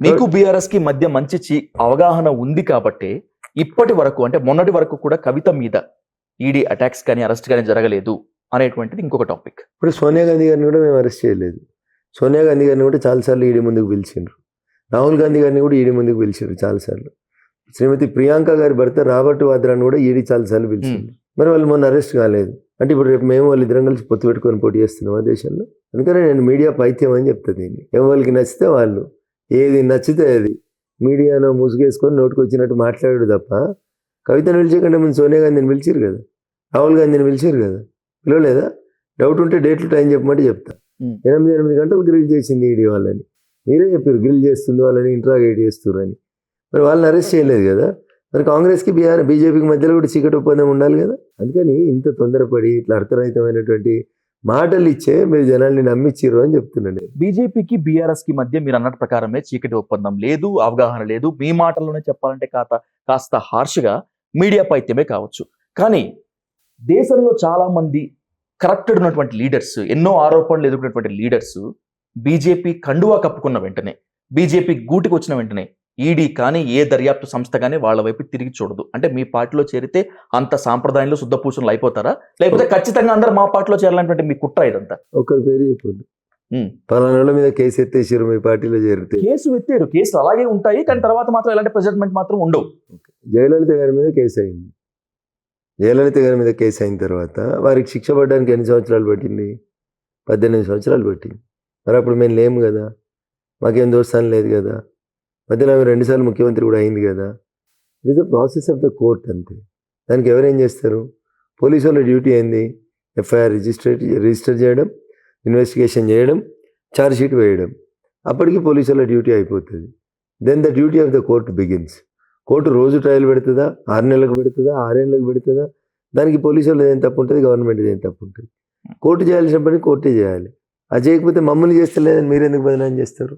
మీకు బీఆర్ఎస్కి మధ్య మంచి చి- అవగాహన ఉంది కాబట్టి ఇప్పటి వరకు అంటే మొన్నటి వరకు కూడా కవిత మీద ఈడీ అటాక్స్ కానీ అరెస్ట్ కానీ జరగలేదు అనేటువంటిది ఇంకొక టాపిక్ ఇప్పుడు సోనియా గాంధీ గారిని కూడా మేము అరెస్ట్ చేయలేదు. సోనియా గాంధీ గారిని కూడా చాలాసార్లు ఈడీ ముందుకు పిలిచిండ్రు. రాహుల్ గాంధీ గారిని కూడా ఈడీ ముందుకు పిలిచారు చాలాసార్లు. శ్రీమతి ప్రియాంక గారి భర్త రాబర్ట్ వాద్రాని కూడా ఈడీ చాలాసార్లు పిలిచింది మరి వాళ్ళు మొన్న అరెస్ట్ కాలేదు. అంటే ఇప్పుడు రేపు మేము వాళ్ళు ఇద్దరం కలిసి పొత్తు పెట్టుకొని పోటీ చేస్తున్నాం ఆ దేశంలో? అందుకని నేను మీడియా పైత్యం అని చెప్తా దీన్ని. ఎవరికి నచ్చితే వాళ్ళు. ఏది నచ్చితే అది. మీడియాను ముసుగేసుకొని నోటుకు వచ్చినట్టు మాట్లాడాడు తప్ప కవితను పిలిచేకంటే ముందు సోనియా గాంధీని పిలిచారు కదా. రాహుల్ గాంధీని పిలిచారు కదా. పిలవలేదా? డౌట్ ఉంటే డేట్లు టైం చెప్పమంటే చెప్తా. ఎనిమిది ఎనిమిది గంటలు గ్రిల్ చేసింది ఈడీ వాళ్ళని. మీరే చెప్పారు గ్రిల్ చేస్తుంది వాళ్ళని ఇంట్రాగేట్ చేస్తున్నారు అని. మరి వాళ్ళని అరెస్ట్ చేయలేదు కదా. మరి కాంగ్రెస్కి బీఆర్ బీజేపీకి మధ్యలో కూడా చీకటి ఒప్పందం ఉండాలి కదా. అందుకని ఇంత తొందరపడి ఇట్లా అర్థరహితమైనటువంటి మాటలు ఇచ్చే మీరు జనాల్ని నమ్మించారు అని చెప్తున్నాను బీజేపీకి బీఆర్ఎస్కి మధ్య మీరు అన్నట్టు ప్రకారమే చీకటి ఒప్పందం లేదు అవగాహన లేదు. మీ మాటల్లోనే చెప్పాలంటే కాత కాస్త హార్ష్గా మీడియా పైత్యమే కావచ్చు. కానీ దేశంలో చాలా మంది కరప్టెడ్ ఉన్నటువంటి లీడర్స్ ఎన్నో ఆరోపణలు ఎదుర్కొన్నటువంటి లీడర్స్ బీజేపీ కండువా కప్పుకున్న వెంటనే బీజేపీ గూటికి వచ్చిన వెంటనే ఈడీ కానీ ఏ దర్యాప్తు సంస్థ కానీ వాళ్ళ వైపు తిరిగి చూడదు. అంటే మీ పార్టీలో చేరితే అంత సాంప్రదాయంలో శుద్ధ పూసలు అయిపోతారా? లేకపోతే ఖచ్చితంగా అందరూ మా పార్టీలో చేరాలంటే మీ కుట్ర ఇదంతా? ఒక్కరి పేరు చెప్పండి. పలానా వాళ్ళ మీద కేసు ఎత్తేసారు మీ పార్టీలో చేరితే. కేసు ఎత్తారు. కేసులు అలాగే ఉంటాయి కానీ తర్వాత మాత్రం ఎలాంటి ప్రెజెంట్మెంట్ మాత్రం ఉండవు. జయలలిత గారి మీద కేసు అయింది. జయలలిత గారి మీద కేసు అయిన తర్వాత వారికి శిక్ష పడడానికి ఎన్ని సంవత్సరాలు పట్టింది? పద్దెనిమిది సంవత్సరాలు పట్టింది. మరి అప్పుడు మేము లేము కదా. మాకేం దోస్తాను లేదు కదా. మధ్యలో ఆమె రెండుసార్లు ముఖ్యమంత్రి కూడా అయింది కదా. It is the process of the court అంతే. దానికి ఎవరేం చేస్తారు? పోలీసు వాళ్ళ డ్యూటీ ఏంది? ఎఫ్ఐఆర్ రిజిస్టర్ రిజిస్టర్ చేయడం ఇన్వెస్టిగేషన్ చేయడం ఛార్జ్ షీట్ వేయడం. అప్పటికి పోలీసు వాళ్ళ డ్యూటీ అయిపోతుంది. Then the duty of the court begins court రోజు ట్రయల్ పెడుతుందా? ఆరు నెలలకు పెడుతుందా? ఆరేళ్ళకు పెడుతుందా? దానికి పోలీసు వాళ్ళు ఏం తప్పు ఉంటుంది? గవర్నమెంట్ ఏం తప్పు ఉంటుంది? కోర్టు చేయాల్సిన పని కోర్టే చేయాలి. అది చేయకపోతే మమ్మల్ని చేస్తలేదని మీరు ఎందుకు బదనాం చేస్తారు?